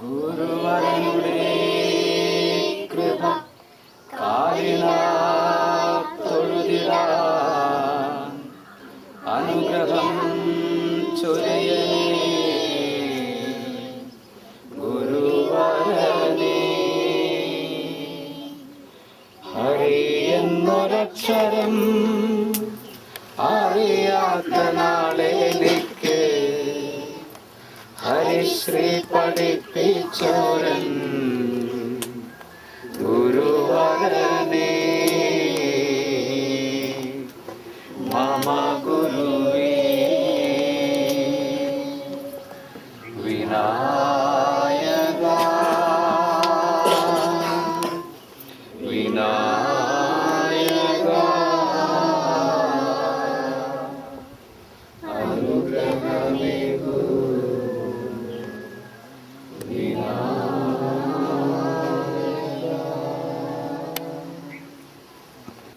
ഗുരുവരനുടെ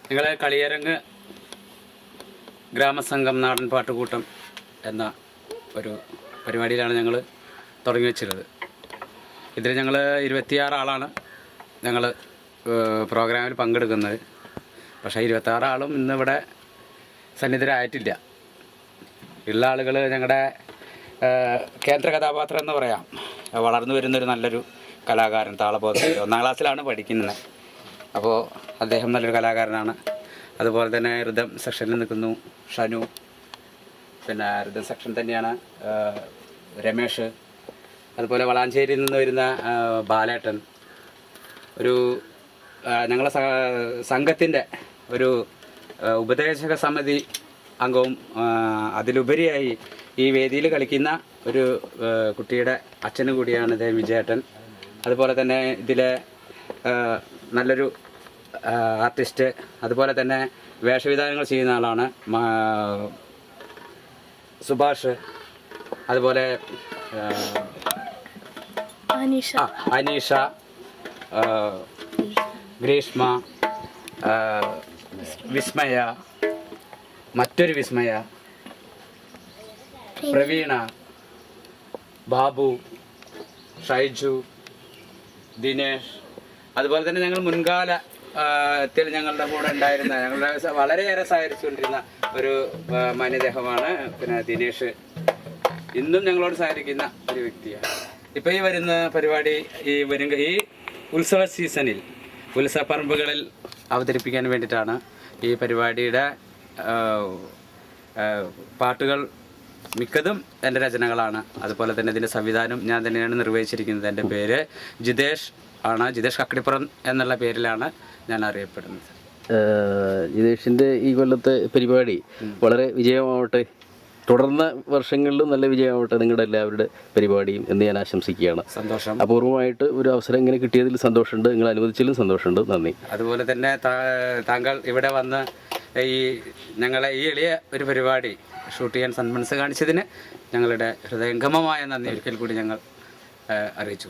നിങ്ങളെ കളിയരങ്ങ് ഗ്രാമസംഘം നാടൻ പാട്ടുകൂട്ടം എന്ന ഒരു പരിപാടിയിലാണ് ഞങ്ങൾ തുടങ്ങി വെച്ചിരുന്നത്. ഇതിൽ ഞങ്ങൾ ഇരുപത്തിയാറ് ആളാണ് ഞങ്ങൾ പ്രോഗ്രാമിൽ പങ്കെടുക്കുന്നത്. പക്ഷേ ഇരുപത്താറ് ആളും ഇന്നിവിടെ സന്നിധരായിട്ടില്ല. ഉള്ള ആളുകൾ ഞങ്ങളുടെ കേന്ദ്ര കഥാപാത്രം എന്ന് പറയാം. വളർന്നു വരുന്നൊരു നല്ലൊരു കലാകാരൻ താളബോധം ഒന്നാം ക്ലാസ്സിലാണ് പഠിക്കുന്നത്. അപ്പോൾ അദ്ദേഹം നല്ലൊരു കലാകാരനാണ്. അതുപോലെ തന്നെ ഋതം സെക്ഷനിൽ നിൽക്കുന്നു ഷനു. പിന്നെ ഋതം സെക്ഷൻ തന്നെയാണ് രമേഷ്. അതുപോലെ വളാഞ്ചേരിയിൽ നിന്ന് വരുന്ന ബാലേട്ടൻ. ഒരു ഞങ്ങളെ സംഘത്തിന്റെ ഒരു ഉപദേശക സമിതി അംഗവും അതിലുപരിയായി ഈ വേദിയിൽ കളിക്കുന്ന ഒരു കുട്ടിയുടെ അച്ഛനും കൂടിയാണ് ഇദ്ദേഹം വിജയേട്ടൻ. അതുപോലെ തന്നെ ഇതിലെ നല്ലൊരു ആർട്ടിസ്റ്റ് അതുപോലെ തന്നെ വേഷവിധാനങ്ങൾ ചെയ്യുന്ന ആളാണ് സുഭാഷ്. അതുപോലെ അനീഷ. ഗ്രീഷ്മ വിസ്മയ മറ്റൊരു വിസ്മയ പ്രവീണ ബാബു ഷൈജു ദിനേഷ്. അതുപോലെ തന്നെ ഞങ്ങൾ മുൻകാല ത്തിൽ ഞങ്ങളുടെ കൂടെ ഉണ്ടായിരുന്ന ഞങ്ങളുടെ വളരെയേറെ സഹകരിച്ചുകൊണ്ടിരുന്ന ഒരു മനുദേഹമാണ് പിന്നെ ദിനേഷ്. ഇന്നും ഞങ്ങളോട് സഹകരിക്കുന്ന ഒരു വ്യക്തിയാണ്. ഇപ്പൊ ഈ വരുന്ന പരിപാടി ഈ വരും ഈ ഉത്സവ സീസണിൽ ഉത്സവപ്പറമ്പുകളിൽ അവതരിപ്പിക്കാൻ വേണ്ടിയിട്ടാണ് ഈ പരിപാടിയുടെ പാട്ടുകൾ മിക്കതും എന്റെ രചനകളാണ്. അതുപോലെ തന്നെ ഇതിന്റെ സംവിധാനം ഞാൻ തന്നെയാണ് നിർവഹിച്ചിരിക്കുന്നത്. എന്റെ പേര് ജിതേഷ് ആണ്. ജിതേഷ് കക്കടിപ്പുറം എന്നുള്ള പേരിലാണ് ഞാൻ അറിയപ്പെടുന്നത് ജിതേഷിന്റെ ഈ കൊല്ലത്തെ പരിപാടി വളരെ വിജയമാവട്ടെ. തുടർന്ന വർഷങ്ങളിലും നല്ല വിജയമാവട്ടെ നിങ്ങളുടെ എല്ലാവരുടെ പരിപാടിയും എന്ന് ഞാൻ ആശംസിക്കുകയാണ്. സന്തോഷം. അപൂർവമായിട്ട് ഒരു അവസരം ഇങ്ങനെ കിട്ടിയതിൽ സന്തോഷമുണ്ട്. നിങ്ങൾ അനുവദിച്ചതിലും സന്തോഷമുണ്ട്. നന്ദി. അതുപോലെ തന്നെ താങ്കൾ ഇവിടെ വന്ന് ഈ ഞങ്ങളെ ഈ എളിയ ഒരു പരിപാടി ഷൂട്ട് ചെയ്യാൻ സന്മനസ് കാണിച്ചതിന് ഞങ്ങളുടെ ഹൃദയംഗമമായ നന്ദി. ഒരിക്കൽ കൂടി ഞങ്ങൾ അറിയിച്ചു. അറിയിച്ചു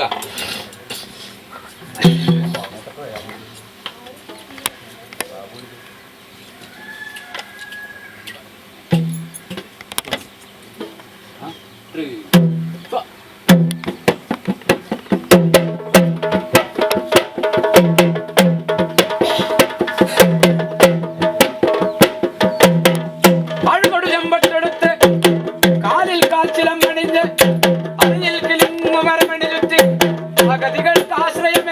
കൊടുക്കാം. ചെമ്പട്ടെടുത്ത് കാലിൽ കാച്ചിലം അണിഞ്ഞ് അറിഞ്ഞിൽ കിളിങ്ങ திகழ்ந்து அகதிகள் ஆசிரியம்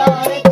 எல்லாரும்